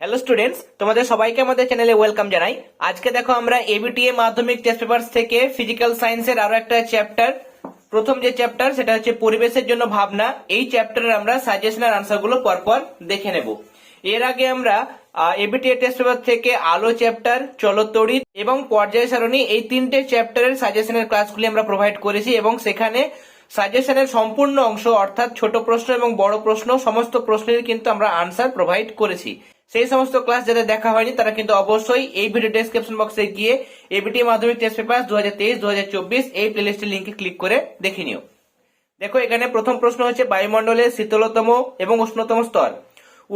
Hello students তোমাদের সবাইকে আমাদের চ্যানেলে ওয়েলকাম জানাই। আজকে দেখো আমরা এবিটিএ মাধ্যমিক টেস্ট পেপারস থেকে ফিজিক্যাল সায়েন্সের আরও একটা চ্যাপ্টার প্রথম যে চ্যাপ্টার সেটা হচ্ছে পরিবেশের জন্য ভাবনা। এই চ্যাপ্টারের আমরা সাজেশনের আনসারগুলো পরপর দেখে নেব। এর আগে আমরা এবিটিএ টেস্ট পেপার থেকে আলো চ্যাপ্টার চলতড়িৎ এবং পর্যায় সারণী এই তিনটে চ্যাপ্টারের সাজেশনের ক্লাসগুলি আমরা প্রোভাইড করেছি এবং সেখানে সাজেশনের সম্পূর্ণ অংশ, অর্থাৎ ছোট প্রশ্ন এবং বড় প্রশ্ন, সমস্ত প্রশ্নের কিন্তু আমরা আনসার প্রোভাইড করেছি। সেই সমস্ত ক্লাস যাদের দেখা হয়নি, তারা কিন্তু অবশ্যই এই ভিডিও ডেসক্রিপশন বক্সে গিয়ে এবিটি মাধ্যমিক টেস্ট পেপার দু হাজার তেইশ দু হাজার চব্বিশ এই প্লেলিস্টের লিঙ্কে ক্লিক করে দেখে নিও। দেখো, এখানে প্রথম প্রশ্ন হচ্ছে বায়ুমণ্ডলের শীতলতম এবং উষ্ণতম স্তর।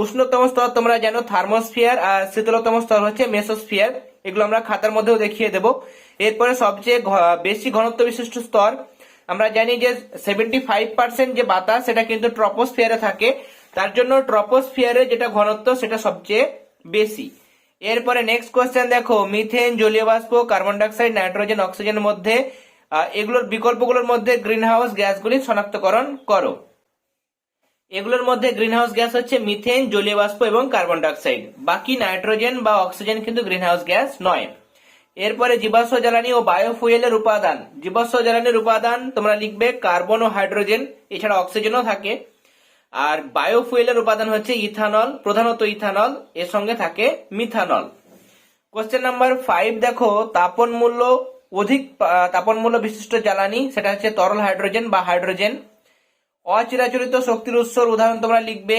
উষ্ণতম স্তর তোমরা জানো, থার্মোস্ফিয়ার আর শীতলতম স্তর হচ্ছে মেসোস্ফিয়ার। এগুলো আমরা খাতার মধ্যেও দেখিয়ে দেব। এরপরে সবচেয়ে বেশি ঘনত্ব বিশিষ্ট স্তর, আমরা জানি যে সেভেন্টি ফাইভ পার্সেন্ট যে বাতাস, সেটা কিন্তু ট্রপোস্ফিয়ারে থাকে। তার জন্য ট্রপোস্ফিয়ারে যেটা ঘনত্ব, সেটা সবচেয়ে বেশি। এরপরে নেক্সট কোয়েশ্চেন দেখো মিথেন জলীয় বাষ্প কার্বন ডাইঅক্সাইড নাইট্রোজেন অক্সিজেনের মধ্যে এগুলোর বিকল্পগুলোর মধ্যে গ্রিন হাউস গ্যাসগুলি শনাক্তকরণ করো। এগুলোর মধ্যে গ্রিনহাউস গ্যাস হচ্ছে মিথেন জলীয় বাষ্প এবং কার্বন ডাইঅক্সাইড বাকি নাইট্রোজেন বা অক্সিজেন কিন্তু গ্রিনহাউস গ্যাস নয়। এরপরে জীবাশ্ম জ্বালানি ও বায়োফুয়েলের উপাদান। জীবাশ্ম জ্বালানির উপাদান তোমরা লিখবে কার্বন ও হাইড্রোজেন এছাড়া অক্সিজেনও থাকে। আর বায়োফুয়েলের উপাদান হচ্ছে ইথানল প্রধানত ইথানল এর সঙ্গে থাকে মিথানল কোশ্চেন নাম্বার ফাইভ দেখো, তাপন মূল্য অধিক তাপন মূল্য বিশিষ্ট জ্বালানি, সেটা হচ্ছে তরল হাইড্রোজেন বা হাইড্রোজেন অচিরাচরিত শক্তির উৎসর উদাহরণ তোমরা লিখবে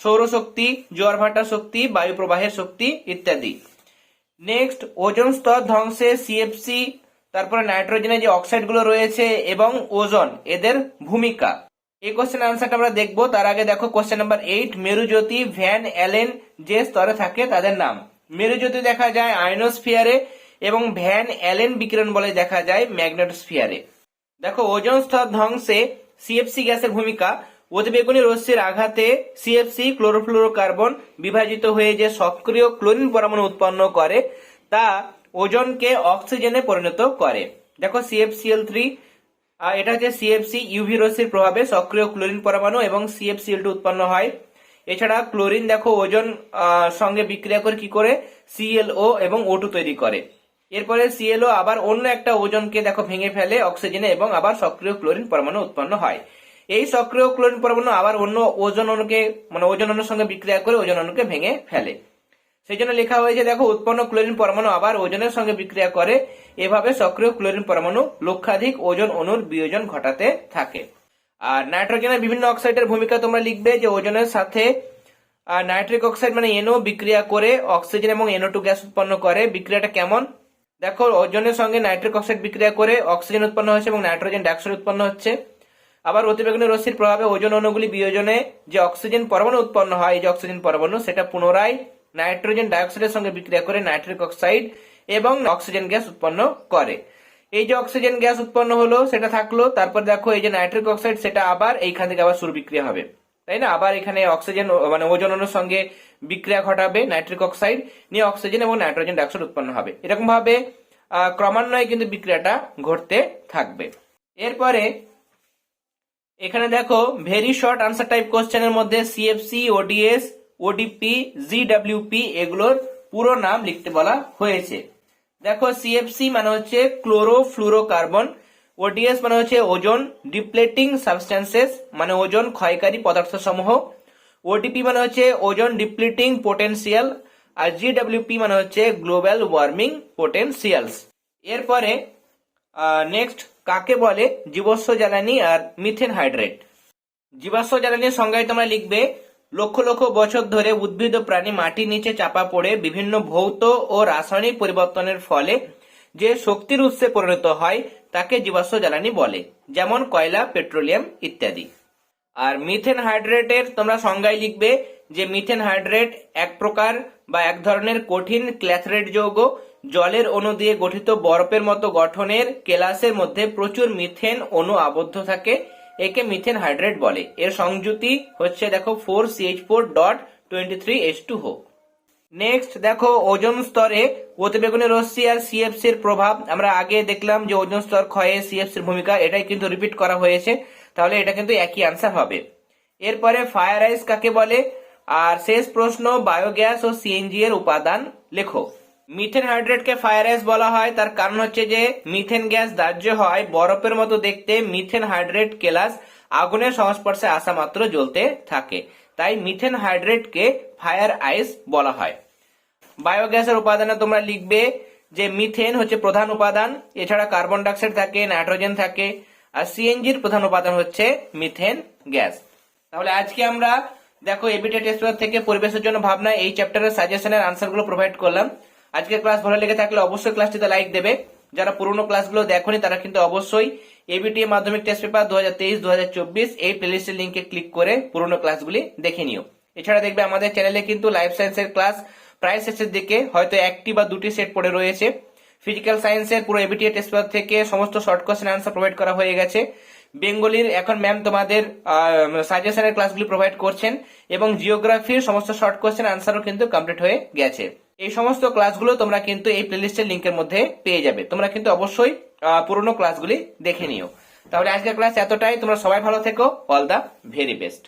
সৌরশক্তি জোয়ার ভাটা শক্তি, বায়ু প্রবাহের শক্তি ইত্যাদি. নেক্সট ওজন স্তর ধ্বংসে সিএফসি তারপরে নাইট্রোজেনের যে অক্সাইডগুলো রয়েছে এবং ওজন, এদের ভূমিকা। এই কোশ্চেন আনসারটা আমরা দেখব। তার আগে দেখো কোশ্চেন নাম্বার এইট মেরুজ্যোতি, ভ্যান, অ্যালেন যে স্তরে থাকে তাদের নাম। মেরুজ্যোতি দেখা যায় আয়নোস্ফিয়ারে এবং ভ্যান, অ্যালেন বিকিরণ বলে দেখা যায় ম্যাগনেটোস্ফিয়ারে। দেখো, ওজন স্তর ধ্বংসে সিএফসি গ্যাসের ভূমিকা। অতিবেগুনি রশ্মির আঘাতে সিএফসি ক্লোরোফ্লুরোকার্বন বিভাজিত হয়ে যে সক্রিয় ক্লোরিন পরমাণু উৎপন্ন করে, তা ওজনকে অক্সিজেনে পরিণত করে। দেখো সিএফসিএল থ্রি এটা হচ্ছে সিএফসি ইউভি রশ্মির প্রভাবে সক্রিয় ক্লোরিন পরমাণু এবং সিএফসিএল টু উৎপন্ন হয়। এছাড়া ক্লোরিন, দেখো, ওজন সঙ্গে বিক্রিয়া করে কি করে? সিএলও এবং ও তৈরি করে। এরপরে সিএলও আবার অন্য একটা ওজনকে, দেখো, ভেঙে ফেলে অক্সিজেনে এবং আবার সক্রিয় ক্লোরিন পরমাণু উৎপন্ন হয়। এই সক্রিয় ক্লোরিন পরমাণু আবার অন্য ওজন অণুকে মানে ওজন অণুর সঙ্গে বিক্রিয়া করে ওজন অণুকে ভেঙে ফেলে। সেই জন্য লেখা হয়েছে, দেখো, উৎপন্ন ক্লোরিন পরমাণু আবার ওজনের সঙ্গে বিক্রিয়া করে। এভাবে সক্রিয় ক্লোরিন পরমাণু লক্ষাধিক ওজন অণুর বিয়োজন ঘটাতে থাকে। আর নাইট্রোজেনের বিভিন্ন অক্সাইডের ভূমিকা তোমরা লিখবে, যে ওজনের সাথে নাইট্রিক অক্সাইড মানে এনও বিক্রিয়া করে অক্সিজেন এবং এনও টু গ্যাস উৎপন্ন করে। বিক্রিয়াটা কেমন? দেখো, ওজনের সঙ্গে নাইট্রিক অক্সাইড বিক্রিয়া করে অক্সিজেন উৎপন্ন হচ্ছে এবং নাইট্রোজেন ডাইঅক্সাইড উৎপন্ন হচ্ছে। আবার অতিবেগুনি রশ্মির প্রভাবে ওজন অণুগুলি বিয়োজনে যে অক্সিজেন পরমাণু উৎপন্ন হয় এই যে অক্সিজেন পরমাণু, সেটা পুনরায় নাইট্রোজেন ডাইঅক্সাইডের সঙ্গে বিক্রিয়া করে নাইট্রিক অক্সাইড এবং অক্সিজেন গ্যাস উৎপন্ন করে। এই যে অক্সিজেন গ্যাস উৎপন্ন হলো, সেটা থাকল, তারপর দেখো এই যে নাইট্রিক অক্সাইড, সেটা আবার এইখান থেকে আবার সুর বিক্রিয়া হবে। তাই না? আবার এখানে অক্সিজেন মানে ওজন অণুর সঙ্গে বিক্রিয়া ঘটাবে নাইট্রিক অক্সাইড, নিয়ে অক্সিজেন এবং নাইট্রোজেন ডাইঅক্সাইড উৎপন্ন হবে। এরকম ভাবে ক্রমান্বয়ে কিন্তু বিক্রিয়াটা ঘটতে থাকবে। এরপরে, এখানে দেখো ভেরি শর্ট আনসার টাইপ কোশ্চেনের মধ্যে সিএফসি ওডিএস ওডিপি জিডব্লিউপি এগুলোর পুরো নাম লিখতে বলা হয়েছে। দেখো সিএফসি মানে হচ্ছে ক্লোরোফ্লুরোকার্বন ওডিএস মানে হচ্ছে ওজন ডিপ্লেটিং সাবস্টেন্সেস মানে ওজন ক্ষয়কারী পদার্থ সমূহ ওডিপি মানে হচ্ছে ওজন ডিপ্লিটিং পোটেনশিয়াল, আর জিডব্লিউপি মানে হচ্ছে গ্লোবাল ওয়ার্মিং পোটেনশিয়ালস। এরপরে নেক্সট, কাকে বলে? জীবস্ব জ্বালানি আর মিথেন হাইড্রেট। জীবাশ্ম জ্বালানির সংজ্ঞায় তোমরা লিখবে লক্ষ লক্ষ বছর ধরে উদ্ভিদ ও প্রাণী মাটির নিচে চাপা পড়ে বিভিন্ন ভৌত ও রাসায়নিক পরিবর্তনের ফলে যে শক্তির উৎসে পরিণত হয়, তাকে জীবাশ্ম জ্বালানি বলে, যেমন কয়লা, পেট্রোলিয়াম ইত্যাদি। আর মিথেন হাইড্রেটের তোমরা সংজ্ঞায় লিখবে যে মিথেন হাইড্রেট এক প্রকার বা এক ধরনের কঠিন ক্ল্যাথরেট যৌগ, জলের অণু দিয়ে গঠিত বরফের মতো গঠনের কেলাসের মধ্যে প্রচুর মিথেন অণু আবদ্ধ থাকে একে মিথেন হাইড্রেট বলে। এর সংযুতি হচ্ছে দেখো four CH four dot twenty three two হোক নেক্সট দেখো ওজন স্তরে অতিবেগুনি রশ্মি আর সিএফসি এর প্রভাব। আমরা আগে দেখলাম যে ওজন স্তর ক্ষয়ে সিএফসি এর ভূমিকা, এটাই কিন্তু রিপিট করা হয়েছে। তাহলে এটা কিন্তু একই আনসার হবে। এরপরে ফায়ার আইস কাকে বলে? আর শেষ প্রশ্ন বায়োগ্যাস ও সিএনজি এর উপাদান। লেখো। মিথেন হাইড্রেটকে ফায়ার অ্যাস বলা হয়। তার কারণ হচ্ছে যে, মিথেন গ্যাস দাহ্য হয় বরফের মতো দেখতে, মিথেন হাইড্রেট কেলাস আগুনের সংস্পর্শে আসা মাত্র জ্বলতে থাকে। তাই মিথেন হাইড্রেটকে ফায়ার আইস বলা হয়। বায়োগ্যাসের উপাদানে তোমরা লিখবে যে, মিথেন হচ্ছে প্রধান উপাদান। এছাড়া কার্বন ডাইঅক্সাইড থাকে নাইট্রোজেন থাকে। আর সিএনজির প্রধান উপাদান হচ্ছে মিথেন গ্যাস। তাহলে আজকে আমরা, দেখো এবিটি টেস্ট থেকে পরিবেশের জন্য ভাবনা, এই চ্যাপ্টারের সাজেশনের আনসারগুলো প্রোভাইড করলাম। আজকের ক্লাস ভালো লেগে থাকলে অবশ্যই ক্লাসটিতে লাইক দেবে। যারা পুরোনো ক্লাসগুলো দেখোনি, তারা কিন্তু অবশ্যই এবিটি মাধ্যমিক টেস্ট পেপার দু হাজার তেইশ দু হাজার চব্বিশ এই প্লেলিস্টের লিঙ্কে ক্লিক করে পুরোনো ক্লাসগুলি দেখে নিও। এছাড়া দেখবে আমাদের চ্যানেলে কিন্তু লাইফ সায়েন্সের ক্লাস প্রায় শেষের দিকে, হয়তো একটি বা দুটি সেট পড়ে রয়েছে। ফিজিক্যাল সায়েন্সের পুরো এবিটিএ টেস্ট পেপার থেকে সমস্ত শর্ট কোশ্চেন আনসার প্রোভাইড করা হয়ে গেছে। বেঙ্গলির, এখন ম্যাম তোমাদের সাজেশনের ক্লাসগুলি প্রোভাইড করছেন এবং জিওগ্রাফির সমস্ত শর্ট কোয়েশ্চেন আনসারও কিন্তু কমপ্লিট হয়ে গেছে। এই সমস্ত ক্লাসগুলো তোমরা কিন্তু এই প্লেলিস্টের লিঙ্কের মধ্যে পেয়ে যাবে। তোমরা কিন্তু অবশ্যই পুরনো ক্লাসগুলি দেখে নিও। তাহলে আজকের ক্লাস এতটাই। তোমরা সবাই ভালো থেকো। All the very best